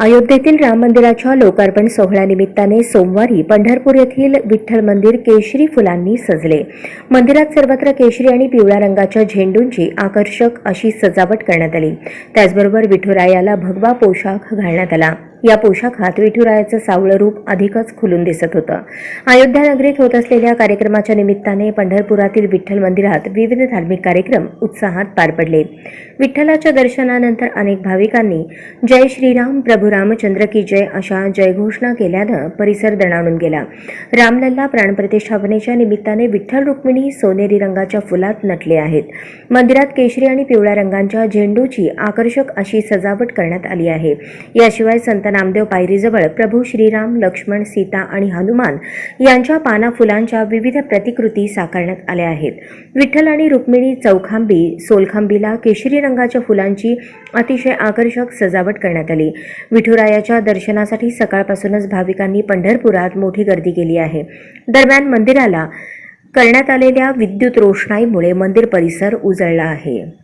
अयोध्येतील राम मंदिराच्या लोकार्पण सोहळ्यानिमित्ताने सोमवारी पंढरपूर येथील विठ्ठल मंदिर केशरी फुलांनी सजले. मंदिरात सर्वत्र केशरी आणि पिवळ्या रंगाच्या झेंडूंची आकर्षक अशी सजावट करण्यात आली. त्याचबरोबर विठुरायाला भगवा पोशाख घालण्यात आला. या पोशाखात विठुरायाचं सावळं रूप अधिकच खुलून दिसत होतं. अयोध्या नगरीत होत असलेल्या कार्यक्रमाच्या निमित्ताने पंढरपुरातील विठ्ठल मंदिरात विविध धार्मिक कार्यक्रम उत्साहात पार पडले. विठ्ठलाच्या दर्शनानंतर अनेक भाविकांनी जय श्रीराम प्रभू रामचंद्र की जय अशा जयघोषणा केल्यानं परिसर दणाणून गेला. रामलल्ला प्राणप्रतिष्ठापनेच्या निमित्ताने विठ्ठल रुक्मिणी सोनेरी रंगाच्या फुलात नटले आहेत. मंदिरात केशरी आणि पिवळ्या रंगांच्या झेंडूची आकर्षक अशी सजावट करण्यात आली आहे. याशिवाय संत नामदेव पायरीजवळ प्रभू श्रीराम लक्ष्मण सीता आणि हनुमान यांच्या पाना फुलांच्या विविध प्रतिकृती साकारण्यात आल्या आहेत. विठ्ठल आणि रुक्मिणी चौखांबी सोलखांबीला केशरी रंगाच्या फुलांची अतिशय आकर्षक सजावट करण्यात आली. विठुरायाच्या दर्शनासाठी सकाळपासूनच भाविकांनी पंढरपुरात मोठी गर्दी केली आहे. दरम्यान मंदिराला करण्यात आलेल्या विद्युत रोषणाईमुळे मंदिर परिसर उजळला आहे.